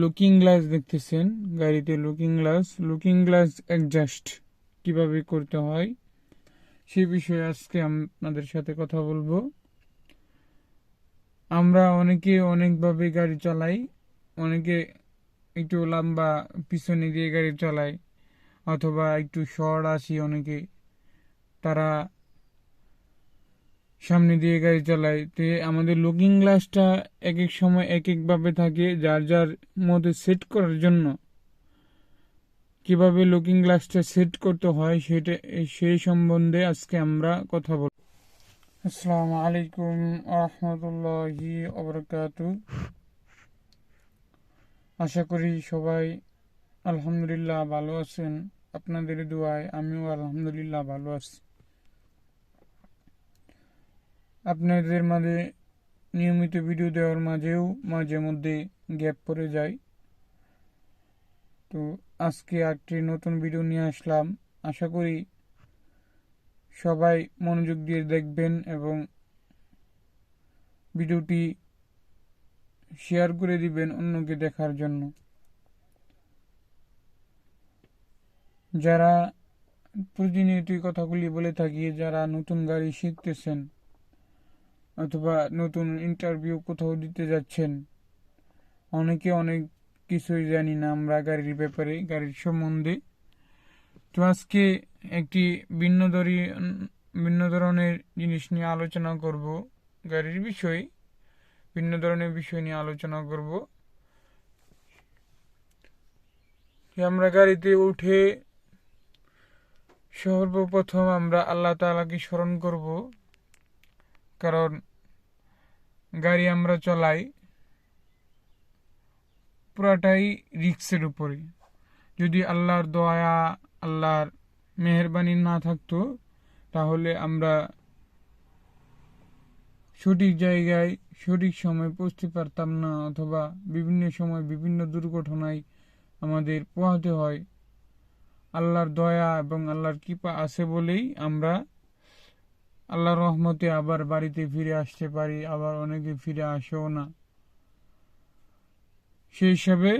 Looking glass দেখতেছেন, গাড়িতে looking glass looking glass adjust কীভাবে করতে হয় সেই বিষয়ে আজকে আপনাদের সাথে কথা বলব। আমরা অনেকে অনেকভাবে গাড়ি চালাই, অনেকে একটু লম্বা পিছনে দিয়ে গাড়ি চালায় অথবা একটু শর্ট আসি অনেকে, তারা সামনে দিয়ে গাড়ি চালাই তো আমাদের লুকিং গ্লাসটা এক এক সময় এক একভাবে থাকে যার যার মধ্যে সেট করার জন্য। কীভাবে লুকিং গ্লাসটা সেট করতে হয় সেটা, সেই সম্বন্ধে আজকে আমরা কথা বলব। আসসালামু আলাইকুম আহমতুল্লাহি অবরকাতু আশা করি সবাই আলহামদুলিল্লাহ ভালো আছেন। আপনাদের দোয়ায় আমিও আলহামদুলিল্লাহ ভালো আছি। আপনাদের মাঝে নিয়মিত ভিডিও দেওয়ার মাঝেও মাঝে মধ্যে গ্যাপ পড়ে যায়। তো আজকে একটি নতুন ভিডিও নিয়ে আসলাম। আশা করি সবাই মনোযোগ দিয়ে দেখবেন এবং ভিডিওটি শেয়ার করে দিবেন অন্যকে দেখার জন্য। যারা প্রতিনিয়ত কথাগুলি বলে থাকি, যারা নতুন গাড়ি শিখতেছেন অথবা নতুন ইন্টারভিউ কোথাও দিতে যাচ্ছেন। অনেকে অনেক কিছুই জানি না আমরা গাড়ির ব্যাপারে, গাড়ির সম্বন্ধে। তো আজকে একটি ভিন্ন ভিন্ন ধরনের জিনিস নিয়ে আলোচনা করব, গাড়ির বিষয়। ভিন্ন ধরনের বিষয় নিয়ে আলোচনা করব। আমরা গাড়িতে উঠে সর্বপ্রথম আমরা আল্লাহ তালাকে স্মরণ করব। কারণ গাড়ি আমরা চলাই, পুরাটাই রিক্সের উপরে। যদি আল্লাহর দয়া, আল্লাহর মেহরবানি না থাকতো, তাহলে আমরা সঠিক জায়গায়, সঠিক সময় পৌঁছতে পারতাম না, অথবা বিভিন্ন সময় বিভিন্ন দুর্ঘটনায় আমাদের পোহাতে হয়। আল্লাহর দয়া এবং আল্লাহর কৃপা আছে বলেই আমরা আল্লাহর রহমতে আবার বাড়িতে ফিরে আসতে পারি, আবার অনেকে ফিরে আসেও না। সেই হিসাবে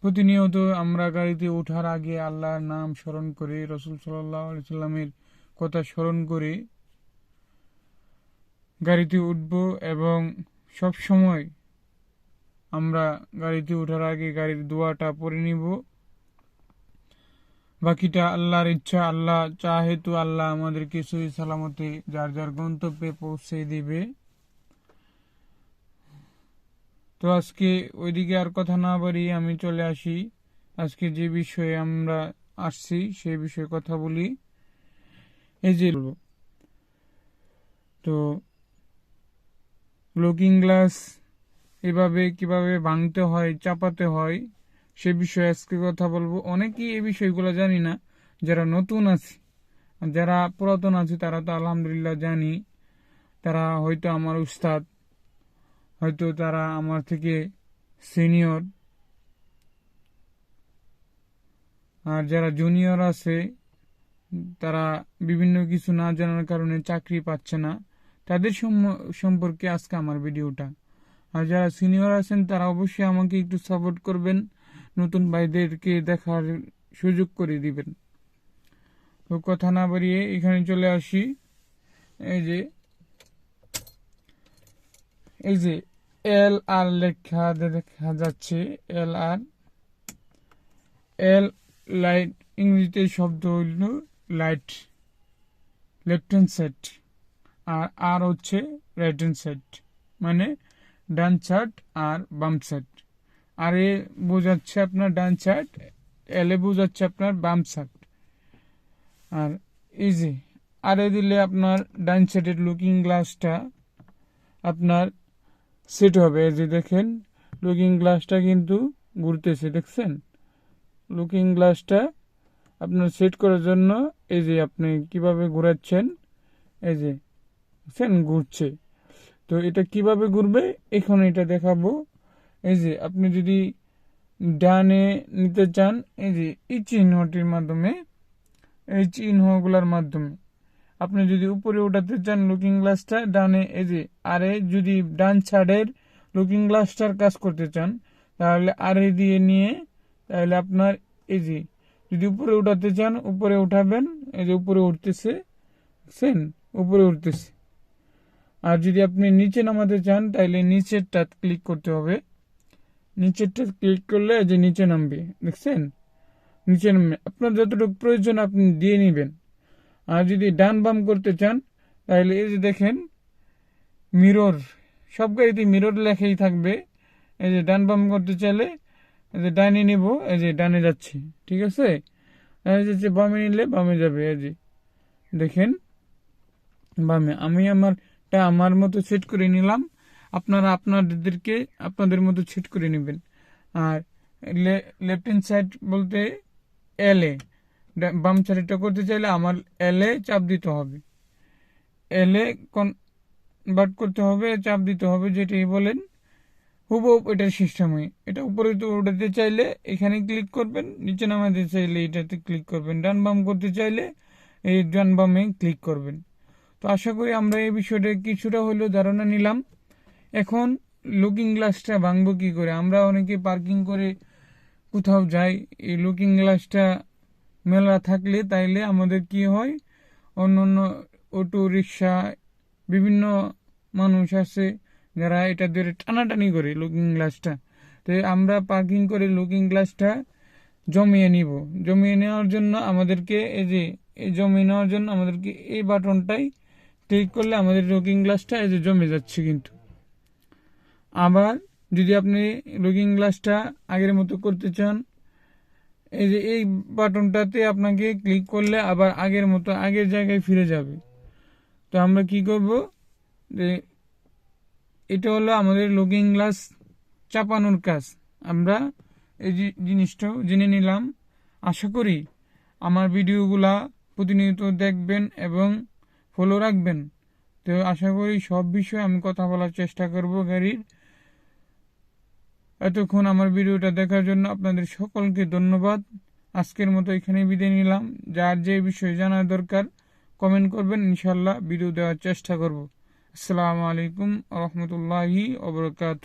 প্রতিনিয়ত আমরা গাড়িতে ওঠার আগে আল্লাহর নাম স্মরণ করে, রসুল সাল্লামের কথা স্মরণ করে। গাড়িতে উঠব এবং সব সময় আমরা গাড়িতে ওঠার আগে গাড়ির দোয়াটা পরে নিব। বাকিটা আল্লাহর ইচ্ছা, আল্লাহ চাহেতু আল্লাহ আমাদের সহি সালামতে যার যার গন্তব্যে পৌঁছে দিবে। তো আজকে ওইদিকে আর কথা না বাড়ি আমি চলে আসি। আজকে যে বিষয়ে আমরা আসছি সেই বিষয়ে কথা বলি। এই যে তো লুকিং গ্লাস এভাবে কীভাবে ভাঙতে হয়, চাপাতে হয় সে বিষয়ে আজকে কথা বলব। অনেকেই এই বিষয়গুলো জানি না, যারা নতুন আছে। যারা পুরাতন আছে, তারা তো আলহামদুলিল্লাহ জানি। তারা হয়তো আমার উস্তাদ, হয়তো তারা আমার থেকে সিনিয়র। আর যারা জুনিয়র আছে, তারা বিভিন্ন কিছু না জানার কারণে চাকরি পাচ্ছে না। তাদের সম্পর্কে আজকে আমার ভিডিওটা। আর যারা সিনিয়র আছেন, তারা অবশ্যই আমাকে একটু সাপোর্ট করবেন। নতুন ভাইদেরকে দেখার সুযোগ করে দিবেন। তো কথা না বাড়িয়ে এখানে চলে আসি। এই যে এই যে এল আর লেখা দেখা যাচ্ছে, এল আর, এল লাইট, ইংরেজিতে শব্দ হইল লাইট লেফট হ্যান্ড সাইড আর আর হচ্ছে রাইট হ্যান্ড সাইড মানে ডান সাইড আর বাম সাইড আর এ বোঝাচ্ছে আপনার ডান সাইড এলে বোঝাচ্ছে আপনার বাম সাইড আর যে আর এ দিলে আপনার ডান সাইডের লুকিং গ্লাসটা আপনার সেট হবে। এই যে দেখেন লুকিং গ্লাসটা কিন্তু ঘুরতেছে, দেখছেন? লুকিং গ্লাসটা আপনার সেট করার জন্য এই যে আপনি কীভাবে ঘোরাচ্ছেন, এই যে, দেখছেন? ঘুরছে। তো এটা কীভাবে ঘুরবে, এখন এটা দেখাবো। এই যে আপনি যদি ডানে নিতে চান, এই যে এই চিহ্নটির মাধ্যমে, এই চিহ্নগুলোর মাধ্যমে। আপনি যদি উপরে উঠাতে চান লুকিং গ্লাসটা ডানে এই যে আরে যদি ডান ছাড়ের লুকিং গ্লাসটার কাজ করতে চান, তাহলে আর দিয়ে নিয়ে, তাহলে আপনার এই যে যদি উপরে উঠাতে চান, উপরে উঠাবেন, এই যে উপরে উঠতেছে সেন উপরে উঠতেছে। আর যদি আপনি নিচে নামাতে চান, তাহলে নিচেরটা ক্লিক করতে হবে। নিচেরটা ক্লিক করলে যে নিচে নামবে, দেখছেন? নিচে নামবে। আপনার যতটুকু প্রয়োজন আপনি দিয়ে নেবেন। আর যদি ডান বাম করতে চান, তাহলে এই যে দেখেন মিরর সব গাড়িতে মিরর লেখাই থাকবে। এই যে ডান বাম করতে চাইলে, এই যে ডানে নিব, এই যে ডানে যাচ্ছি, ঠিক আছে? যে বামে নিলে বামে যাবে, এই যে। দেখেন, বামে। আমি আমারটা আমার মতো সেট করে নিলাম। আপনারা আপনাদেরকে আপনাদের মতো ছিট করে নেবেন। আর লেফট হ্যান্ড সাইড বলতে এল এ বাম সাইডটা করতে চাইলে আমার এল এ চাপ দিতে হবে। এল এ কনভার্ট করতে হবে, চাপ দিতে হবে যেটাই বলেন। হুবহু এটার সিস্টেমে এটা উপরে তো উঠাতে চাইলে এখানে ক্লিক করবেন, নিচে নামাতে চাইলে এটাতে ক্লিক করবেন। ডান বাম করতে চাইলে এই ডান বামে ক্লিক করবেন। তো আশা করি আমরা এই বিষয়টা কিছুটা হলেও ধারণা নিলাম। এখন লুকিং গ্লাসটা ভাঙবো কি করে? আমরা অনেকে পার্কিং করে কোথাও যাই, এই লুকিং গ্লাসটা মেলা থাকলে তাইলে আমাদের কি হয়? অন্য অন্য অটো রিক্সা বিভিন্ন মানুষ আছে যারা এটা ধরে টানাটানি করে লুকিং গ্লাসটা তো আমরা পার্কিং করে লুকিং গ্লাসটা জমিয়ে নিব। জমিয়ে নেওয়ার জন্য আমাদেরকে এই যে, এই জমিয়ে নেওয়ার জন্য আমাদেরকে এই বাটনটাই ক্লিক করলে আমাদের লুকিং গ্লাসটা এই যে জমে যাচ্ছে কিন্তু। আবার যদি আপনি লুকিং গ্লাসটা আগের মতো করতে চান, এই যে এই বাটনটাতে আপনাকে ক্লিক করলে আবার আগের মতো আগের জায়গায় ফিরে যাবে। তো আমরা কি করব? যে এটা হলো আমাদের লুকিং গ্লাস চাপানোর কাজ। আমরা এই যে জিনিসটাও জেনে নিলাম। আশা করি আমার ভিডিওগুলা প্রতিনিয়ত দেখবেন এবং ফলো রাখবেন। তো আশা করি সব বিষয়ে আমি কথা বলার চেষ্টা করব গাড়ির। এতক্ষণ আমার ভিডিওটা দেখার জন্য আপনাদের সকলকে ধন্যবাদ। আজকের মতো এখানেই বিদায় নিলাম। যার যে বিষয়ে জানার দরকার কমেন্ট করবেন ইনশাল্লাহ ভিডিও দেওয়ার চেষ্টা করব। আসসালামু আলাইকুম রহমতুল্লাহি ওবরকাত